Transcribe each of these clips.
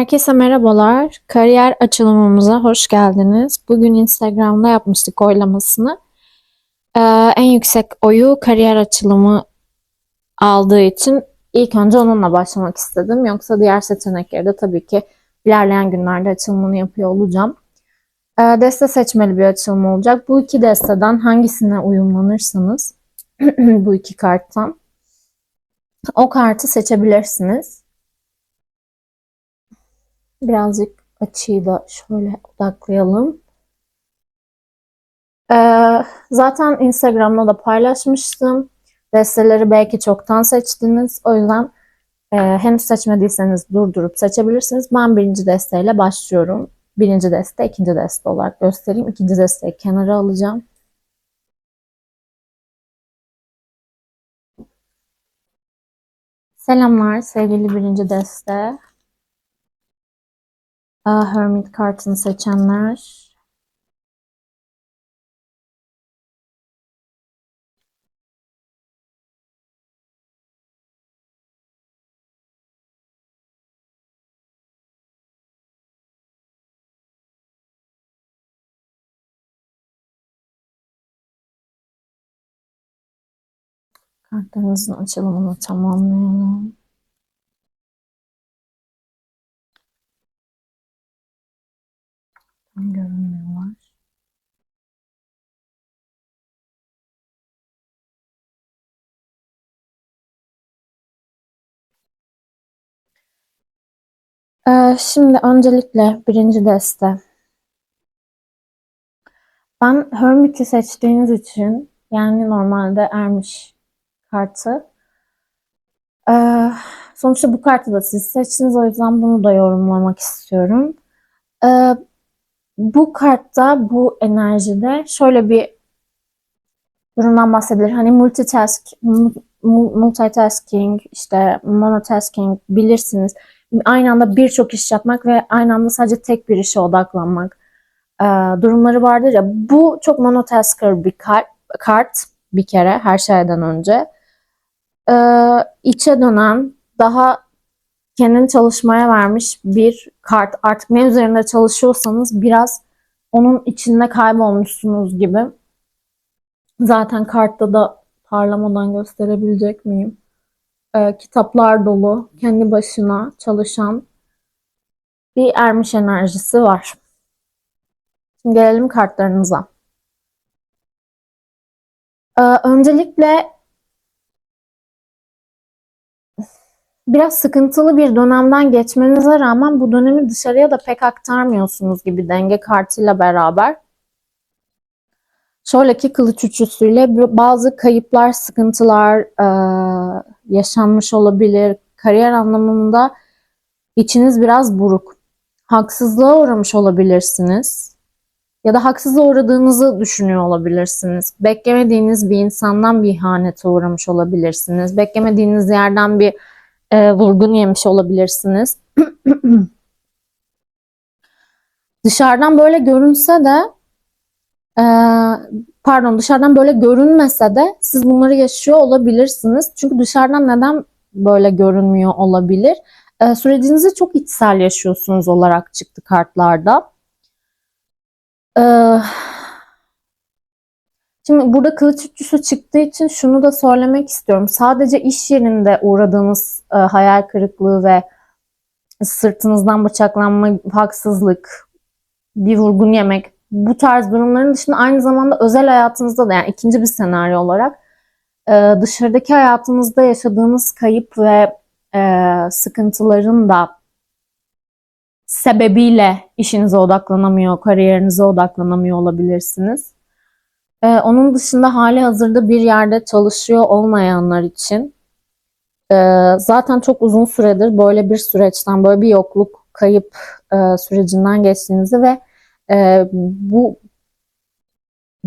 Herkese merhabalar. Kariyer açılımımıza hoş geldiniz. Bugün Instagram'da yapmıştık oylamasını. Ee, en yüksek oyu kariyer açılımı aldığı için ilk önce onunla başlamak istedim. Yoksa diğer seçenekleri de tabii ki ilerleyen günlerde açılımını yapıyor olacağım. Ee, deste seçmeli bir açılım olacak. Bu iki desteden hangisine uyumlanırsanız bu iki karttan o kartı seçebilirsiniz. Birazcık açıyı da şöyle odaklayalım. Ee, zaten Instagram'da da paylaşmıştım. Desteleri belki çoktan seçtiniz. O yüzden e, henüz seçmediyseniz durdurup seçebilirsiniz. Ben birinci desteyle başlıyorum. Birinci deste, ikinci deste olarak göstereyim. İkinci desteyi kenara alacağım. Selamlar sevgili birinci deste. Aa, Hermit kartını seçenler. Kartlarınızın açılımını tamamlayalım. Görünmüyorlar. Ee, şimdi öncelikle birinci deste. Ben Hermit'i seçtiğiniz için yani normalde ermiş kartı. Ee, sonuçta bu kartı da siz seçtiniz o yüzden bunu da yorumlamak istiyorum. Ee, bu kartta bu enerjide şöyle bir durumdan bahsedilir. Hani multitask, multitasking, işte monotasking bilirsiniz. Aynı anda birçok iş yapmak ve aynı anda sadece tek bir işe odaklanmak e, durumları vardır ya. Bu çok monotasker bir kart, kart bir kere her şeyden önce. E, içe dönen, daha kendini çalışmaya vermiş bir kart. Artık ne üzerinde çalışıyorsanız biraz onun içinde kaybolmuşsunuz gibi. Zaten kartta da parlamadan gösterebilecek miyim? Ee, kitaplar dolu, kendi başına çalışan bir ermiş enerjisi var. Şimdi gelelim kartlarınıza. Ee, öncelikle biraz sıkıntılı bir dönemden geçmenize rağmen bu dönemi dışarıya da pek aktarmıyorsunuz gibi denge kartıyla beraber. Şöyle ki kılıç üçlüsüyle bazı kayıplar, sıkıntılar e, yaşanmış olabilir. Kariyer anlamında içiniz biraz buruk. Haksızlığa uğramış olabilirsiniz. Ya da haksızlığa uğradığınızı düşünüyor olabilirsiniz. Beklemediğiniz bir insandan bir ihanete uğramış olabilirsiniz. Beklemediğiniz yerden bir e, vurgun yemiş olabilirsiniz. Dışarıdan böyle görünse de e, pardon dışarıdan böyle görünmese de siz bunları yaşıyor olabilirsiniz. Çünkü dışarıdan neden böyle görünmüyor olabilir? E, sürecinizi çok içsel yaşıyorsunuz olarak çıktı kartlarda. Eee Şimdi burada kılıç üçlüsü çıktığı için şunu da söylemek istiyorum. Sadece iş yerinde uğradığınız e, hayal kırıklığı ve sırtınızdan bıçaklanma, haksızlık, bir vurgun yemek bu tarz durumların dışında aynı zamanda özel hayatınızda da yani ikinci bir senaryo olarak e, dışarıdaki hayatınızda yaşadığınız kayıp ve e, sıkıntıların da sebebiyle işinize odaklanamıyor, kariyerinize odaklanamıyor olabilirsiniz. Ee, onun dışında hali hazırda bir yerde çalışıyor olmayanlar için e, zaten çok uzun süredir böyle bir süreçten, böyle bir yokluk, kayıp e, sürecinden geçtiğinizi ve e, bu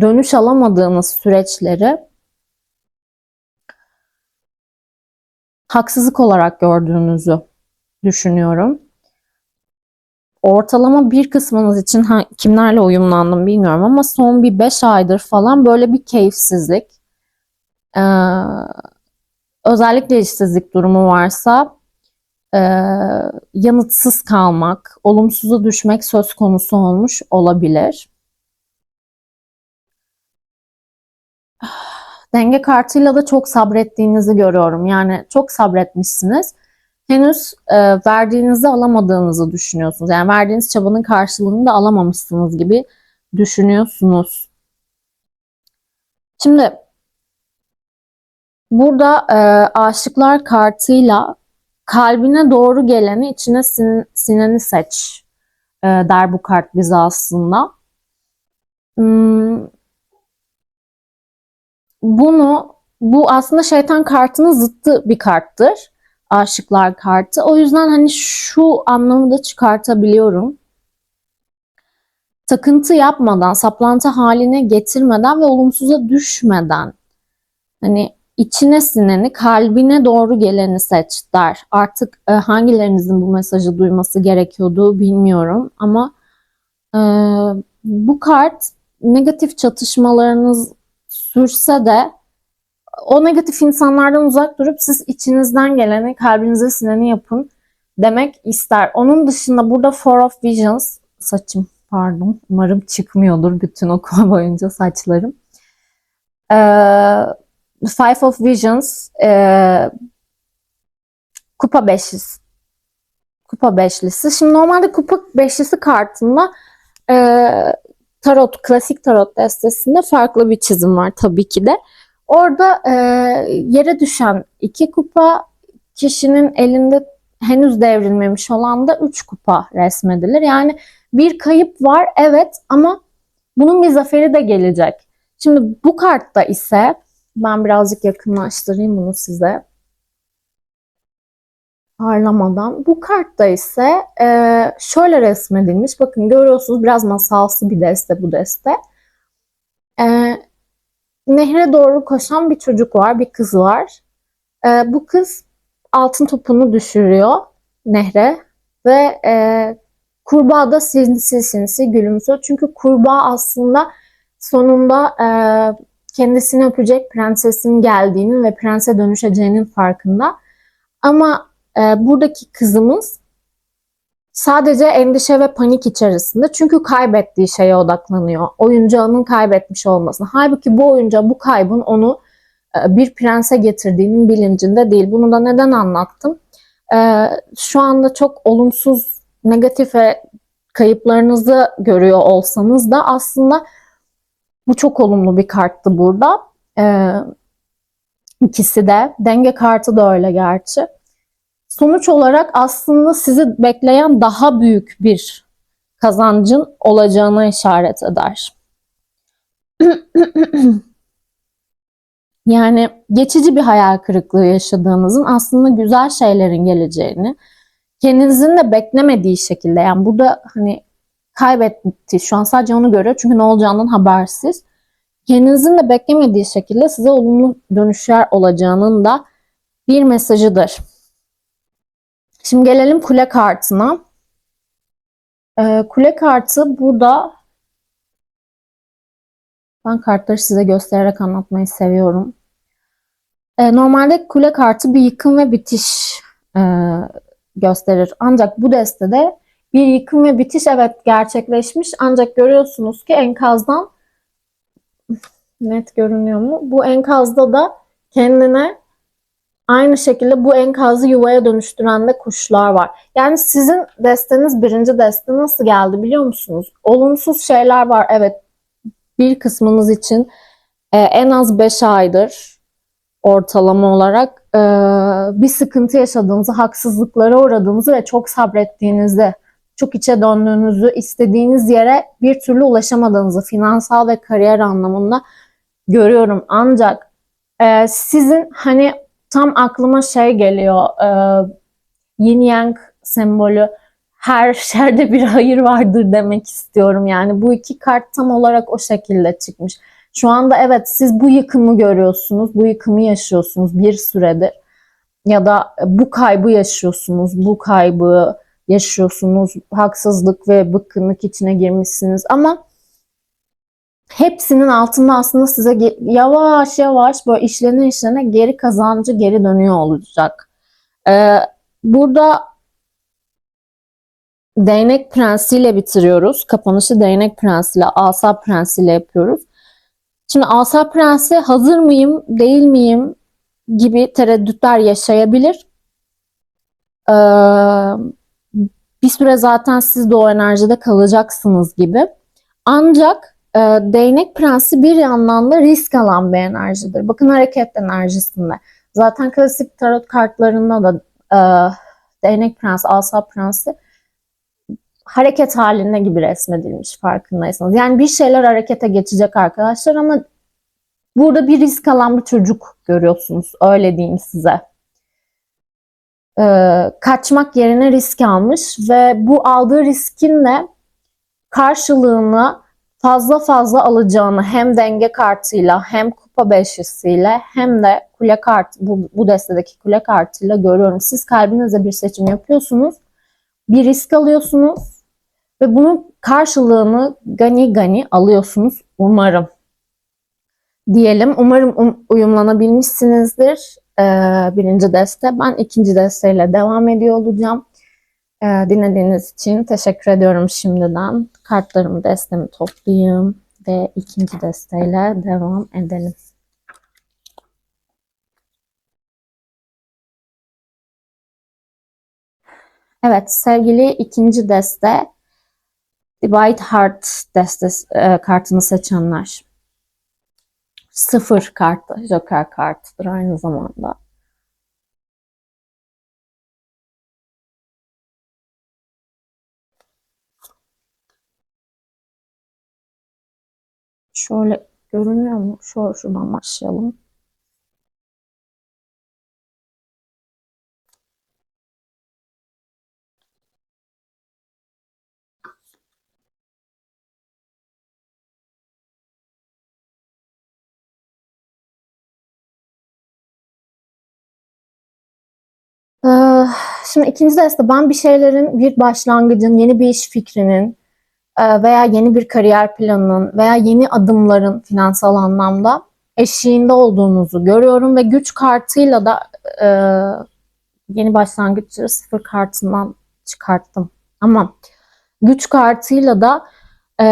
dönüş alamadığınız süreçleri haksızlık olarak gördüğünüzü düşünüyorum ortalama bir kısmınız için ha, kimlerle uyumlandım bilmiyorum ama son bir 5 aydır falan böyle bir keyifsizlik ee, özellikle işsizlik durumu varsa e, yanıtsız kalmak, olumsuza düşmek söz konusu olmuş olabilir. Denge kartıyla da çok sabrettiğinizi görüyorum. Yani çok sabretmişsiniz. Henüz e, verdiğinizi alamadığınızı düşünüyorsunuz. Yani verdiğiniz çabanın karşılığını da alamamışsınız gibi düşünüyorsunuz. Şimdi burada e, aşıklar kartıyla kalbine doğru geleni içine sin, sineni seç e, der bu kart bize aslında. Hmm, bunu bu aslında şeytan kartının zıttı bir karttır. Aşıklar kartı. O yüzden hani şu anlamı da çıkartabiliyorum. Takıntı yapmadan, saplantı haline getirmeden ve olumsuza düşmeden hani içine sineni, kalbine doğru geleni seç der. Artık e, hangilerinizin bu mesajı duyması gerekiyordu bilmiyorum ama e, bu kart negatif çatışmalarınız sürse de o negatif insanlardan uzak durup siz içinizden geleni, kalbinize sineni yapın demek ister. Onun dışında burada Four of Visions, saçım pardon umarım çıkmıyordur bütün okuma boyunca saçlarım. Ee, Five of Visions, e, kupa beşlisi. Kupa beşlisi. Şimdi normalde kupa beşlisi kartında e, tarot, klasik tarot destesinde farklı bir çizim var tabii ki de. Orada e, yere düşen iki kupa, kişinin elinde henüz devrilmemiş olan da üç kupa resmedilir. Yani bir kayıp var evet ama bunun bir zaferi de gelecek. Şimdi bu kartta ise ben birazcık yakınlaştırayım bunu size. Parlamadan. Bu kartta ise e, şöyle resmedilmiş. Bakın görüyorsunuz biraz masalsı bir deste bu deste. E, nehre doğru koşan bir çocuk var, bir kız var. E, bu kız altın topunu düşürüyor nehre ve e, kurbağa da sinsi sinsi gülümsüyor. Çünkü kurbağa aslında sonunda e, kendisini öpecek prensesin geldiğinin ve prense dönüşeceğinin farkında. Ama e, buradaki kızımız sadece endişe ve panik içerisinde. Çünkü kaybettiği şeye odaklanıyor. Oyuncağının kaybetmiş olmasına. Halbuki bu oyuncağı, bu kaybın onu e, bir prense getirdiğinin bilincinde değil. Bunu da neden anlattım? E, şu anda çok olumsuz, negatif ve kayıplarınızı görüyor olsanız da aslında bu çok olumlu bir karttı burada. Ee, ikisi de. Denge kartı da öyle gerçi. Sonuç olarak aslında sizi bekleyen daha büyük bir kazancın olacağına işaret eder. yani geçici bir hayal kırıklığı yaşadığınızın aslında güzel şeylerin geleceğini, kendinizin de beklemediği şekilde yani burada hani kaybetti. Şu an sadece onu görüyor çünkü ne olacağından habersiz. Kendinizin de beklemediği şekilde size olumlu dönüşler olacağının da bir mesajıdır. Şimdi gelelim kule kartına. Ee, kule kartı burada ben kartları size göstererek anlatmayı seviyorum. Ee, normalde kule kartı bir yıkım ve bitiş e, gösterir. Ancak bu destede bir yıkım ve bitiş evet gerçekleşmiş ancak görüyorsunuz ki enkazdan net görünüyor mu? Bu enkazda da kendine aynı şekilde bu enkazı yuvaya dönüştüren de kuşlar var. Yani sizin desteniz birinci deste nasıl geldi biliyor musunuz? Olumsuz şeyler var evet bir kısmınız için e, en az 5 aydır ortalama olarak e, bir sıkıntı yaşadığınızı, haksızlıklara uğradığınızı ve çok sabrettiğinizi çok içe döndüğünüzü, istediğiniz yere bir türlü ulaşamadığınızı finansal ve kariyer anlamında görüyorum. Ancak e, sizin hani tam aklıma şey geliyor, e, yin yang sembolü her şerde bir hayır vardır demek istiyorum. Yani bu iki kart tam olarak o şekilde çıkmış. Şu anda evet siz bu yıkımı görüyorsunuz, bu yıkımı yaşıyorsunuz bir süredir. Ya da bu kaybı yaşıyorsunuz, bu kaybı yaşıyorsunuz. Haksızlık ve bıkkınlık içine girmişsiniz ama hepsinin altında aslında size yavaş yavaş böyle işlene işlene geri kazancı geri dönüyor olacak. Ee, burada değnek prensiyle bitiriyoruz. Kapanışı değnek prensiyle, asa prensiyle yapıyoruz. Şimdi asa prensi hazır mıyım, değil miyim gibi tereddütler yaşayabilir. Ee, bir süre zaten siz de o enerjide kalacaksınız gibi. Ancak e, değnek prensi bir yandan da risk alan bir enerjidir. Bakın hareket enerjisinde. Zaten klasik tarot kartlarında da e, değnek prensi, asa prensi hareket halinde gibi resmedilmiş farkındaysanız. Yani bir şeyler harekete geçecek arkadaşlar ama burada bir risk alan bir çocuk görüyorsunuz. Öyle diyeyim size. Ee, kaçmak yerine risk almış ve bu aldığı riskin de karşılığını fazla fazla alacağını hem denge kartıyla hem kupa beşlisiyle hem de kule kart bu, bu destedeki kule kartıyla görüyorum. Siz kalbinizde bir seçim yapıyorsunuz. Bir risk alıyorsunuz ve bunun karşılığını gani gani alıyorsunuz umarım. Diyelim umarım um- uyumlanabilmişsinizdir ee, birinci deste. Ben ikinci desteyle devam ediyor olacağım. Ee, dinlediğiniz için teşekkür ediyorum şimdiden. Kartlarımı destemi toplayayım ve ikinci desteyle devam edelim. Evet sevgili ikinci deste Divide Heart destesi, e, kartını seçenler. Sıfır kartı, Joker kartıdır aynı zamanda. Şöyle görünüyor mu? Şöyle şuradan başlayalım. Ee, Şimdi ikinci deste ben bir şeylerin bir başlangıcın, yeni bir iş fikrinin veya yeni bir kariyer planının veya yeni adımların finansal anlamda eşiğinde olduğunuzu görüyorum ve güç kartıyla da e, yeni başlangıçları sıfır kartından çıkarttım. Ama güç kartıyla da e,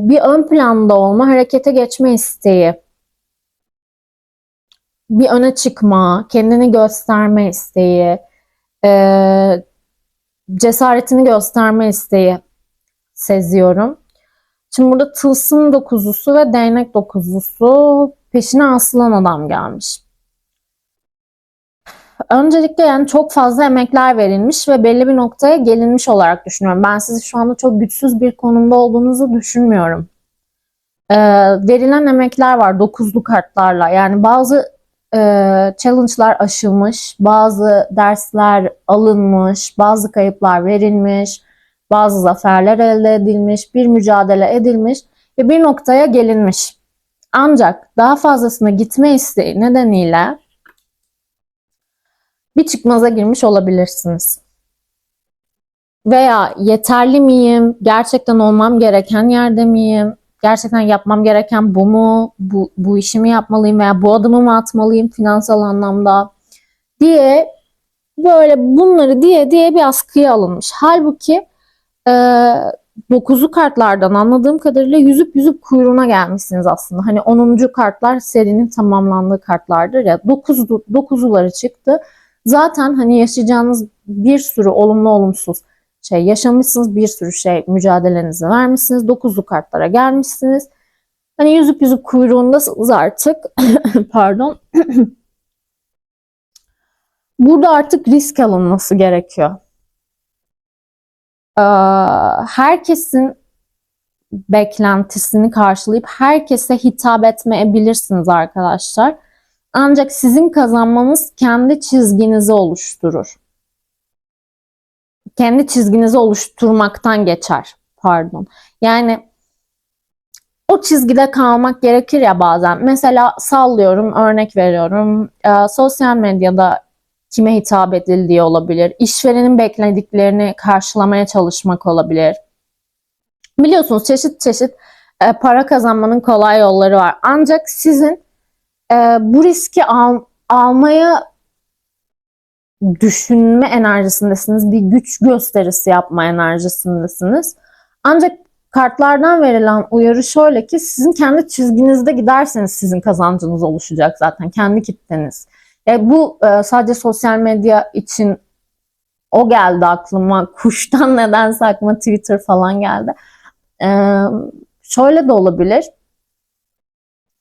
bir ön planda olma, harekete geçme isteği, bir öne çıkma, kendini gösterme isteği, e, cesaretini gösterme isteği seziyorum. Şimdi burada tılsım dokuzusu ve değnek dokuzusu peşine asılan adam gelmiş. Öncelikle yani çok fazla emekler verilmiş ve belli bir noktaya gelinmiş olarak düşünüyorum. Ben sizi şu anda çok güçsüz bir konumda olduğunuzu düşünmüyorum. Ee, verilen emekler var dokuzlu kartlarla. Yani bazı e, challenge'lar aşılmış, bazı dersler alınmış, bazı kayıplar verilmiş, bazı zaferler elde edilmiş, bir mücadele edilmiş ve bir noktaya gelinmiş. Ancak daha fazlasına gitme isteği nedeniyle bir çıkmaza girmiş olabilirsiniz. Veya yeterli miyim? Gerçekten olmam gereken yerde miyim? Gerçekten yapmam gereken bu mu? Bu, bu işi mi yapmalıyım veya bu adımı mı atmalıyım finansal anlamda? Diye böyle bunları diye diye bir askıya alınmış. Halbuki e, dokuzlu kartlardan anladığım kadarıyla yüzüp yüzüp kuyruğuna gelmişsiniz aslında. Hani 10. kartlar serinin tamamlandığı kartlardır ya. 9 dokuzuları çıktı. Zaten hani yaşayacağınız bir sürü olumlu olumsuz şey yaşamışsınız. Bir sürü şey mücadelenizi vermişsiniz. Dokuzlu kartlara gelmişsiniz. Hani yüzüp yüzüp kuyruğundasınız artık. Pardon. Burada artık risk alınması gerekiyor. Ee, herkesin beklentisini karşılayıp herkese hitap etmeyebilirsiniz arkadaşlar. Ancak sizin kazanmanız kendi çizginizi oluşturur. Kendi çizginizi oluşturmaktan geçer. Pardon. Yani o çizgide kalmak gerekir ya bazen. Mesela sallıyorum, örnek veriyorum. E, sosyal medyada kime hitap edildiği olabilir. İşverenin beklediklerini karşılamaya çalışmak olabilir. Biliyorsunuz çeşit çeşit e, para kazanmanın kolay yolları var. Ancak sizin e, bu riski al, almaya düşünme enerjisindesiniz. Bir güç gösterisi yapma enerjisindesiniz. Ancak kartlardan verilen uyarı şöyle ki sizin kendi çizginizde giderseniz sizin kazancınız oluşacak zaten. Kendi kitleniz. E, bu e, sadece sosyal medya için o geldi aklıma. Kuştan nedense aklıma Twitter falan geldi. E, şöyle de olabilir.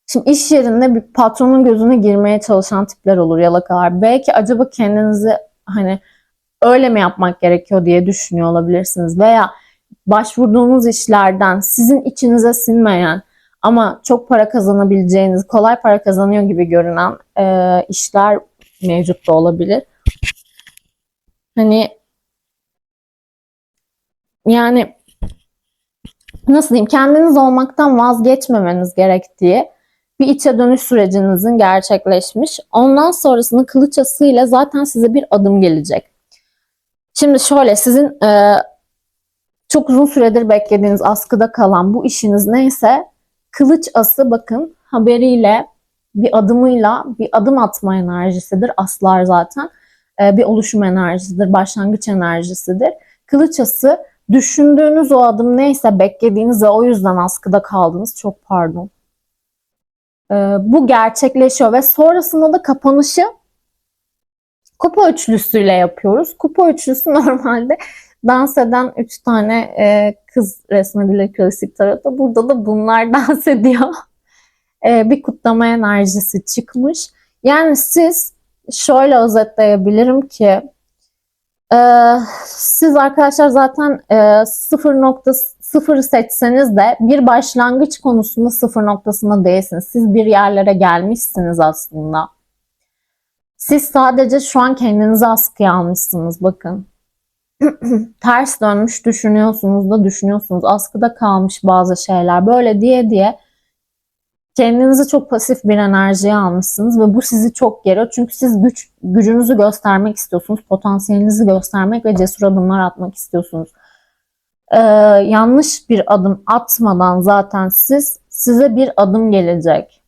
Şimdi iş yerinde bir patronun gözüne girmeye çalışan tipler olur yalakalar. Belki acaba kendinizi hani öyle mi yapmak gerekiyor diye düşünüyor olabilirsiniz. Veya başvurduğunuz işlerden sizin içinize sinmeyen ama çok para kazanabileceğiniz, kolay para kazanıyor gibi görünen e, işler mevcut da olabilir. Hani yani nasıl diyeyim kendiniz olmaktan vazgeçmemeniz gerektiği bir içe dönüş sürecinizin gerçekleşmiş. Ondan sonrasında kılıç asıyla zaten size bir adım gelecek. Şimdi şöyle sizin e, çok uzun süredir beklediğiniz askıda kalan bu işiniz neyse kılıç ası bakın haberiyle bir adımıyla bir adım atma enerjisidir. Aslar zaten e, bir oluşum enerjisidir, başlangıç enerjisidir. Kılıç ası düşündüğünüz o adım neyse beklediğiniz ve o yüzden askıda kaldınız. Çok pardon. E, bu gerçekleşiyor ve sonrasında da kapanışı kupa üçlüsüyle yapıyoruz. Kupa üçlüsü normalde dans eden üç tane e, kız resmedilir klasik tarotta. Burada da bunlar dans ediyor. E, bir kutlama enerjisi çıkmış. Yani siz şöyle özetleyebilirim ki e, siz arkadaşlar zaten e, 0.0 seçseniz de bir başlangıç konusunda sıfır noktasında değilsiniz. Siz bir yerlere gelmişsiniz aslında. Siz sadece şu an kendinizi askıya almışsınız bakın. Ters dönmüş düşünüyorsunuz da düşünüyorsunuz. Askıda kalmış bazı şeyler. Böyle diye diye kendinizi çok pasif bir enerjiye almışsınız ve bu sizi çok geriyor. Çünkü siz güç gücünüzü göstermek istiyorsunuz, potansiyelinizi göstermek ve cesur adımlar atmak istiyorsunuz. Ee, yanlış bir adım atmadan zaten siz size bir adım gelecek.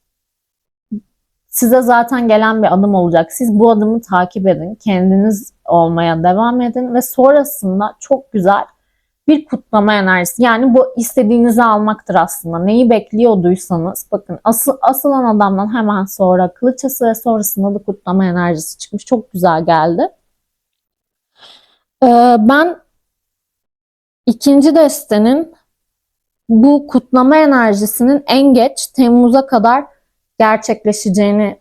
Size zaten gelen bir adım olacak. Siz bu adımı takip edin, kendiniz olmaya devam edin ve sonrasında çok güzel bir kutlama enerjisi. Yani bu istediğinizi almaktır aslında. Neyi bekliyorduysanız bakın asıl, asılan adamdan hemen sonra kılıçası ve sonrasında da kutlama enerjisi çıkmış. Çok güzel geldi. Ee, ben ikinci destenin bu kutlama enerjisinin en geç Temmuz'a kadar gerçekleşeceğini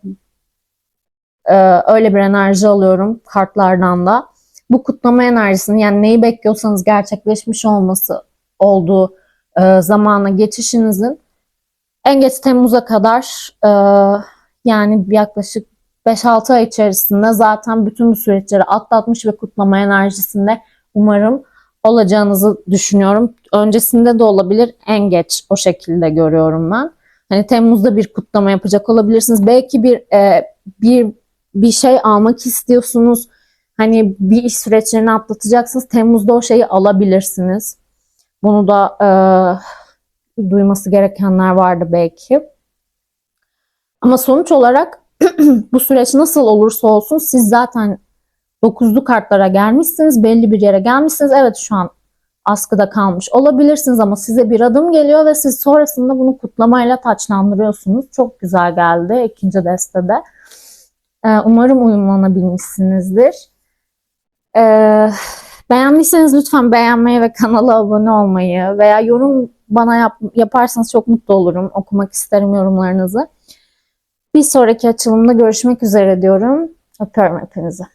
e, öyle bir enerji alıyorum kartlardan da bu kutlama enerjisinin yani neyi bekliyorsanız gerçekleşmiş olması olduğu e, zamana geçişinizin en geç Temmuz'a kadar e, yani yaklaşık 5-6 ay içerisinde zaten bütün bu süreçleri atlatmış ve kutlama enerjisinde umarım olacağınızı düşünüyorum. Öncesinde de olabilir en geç o şekilde görüyorum ben. Hani Temmuz'da bir kutlama yapacak olabilirsiniz. Belki bir e, bir bir şey almak istiyorsunuz Hani bir iş süreçlerini atlatacaksınız. Temmuz'da o şeyi alabilirsiniz. Bunu da e, duyması gerekenler vardı belki. Ama sonuç olarak bu süreç nasıl olursa olsun siz zaten dokuzlu kartlara gelmişsiniz. Belli bir yere gelmişsiniz. Evet şu an askıda kalmış olabilirsiniz ama size bir adım geliyor ve siz sonrasında bunu kutlamayla taçlandırıyorsunuz. Çok güzel geldi ikinci destede. Ee, umarım uyumlanabilmişsinizdir. Ee, beğendiyseniz lütfen beğenmeyi ve kanala abone olmayı veya yorum bana yap, yaparsanız çok mutlu olurum. Okumak isterim yorumlarınızı. Bir sonraki açılımda görüşmek üzere diyorum. Öpüyorum hepinizi.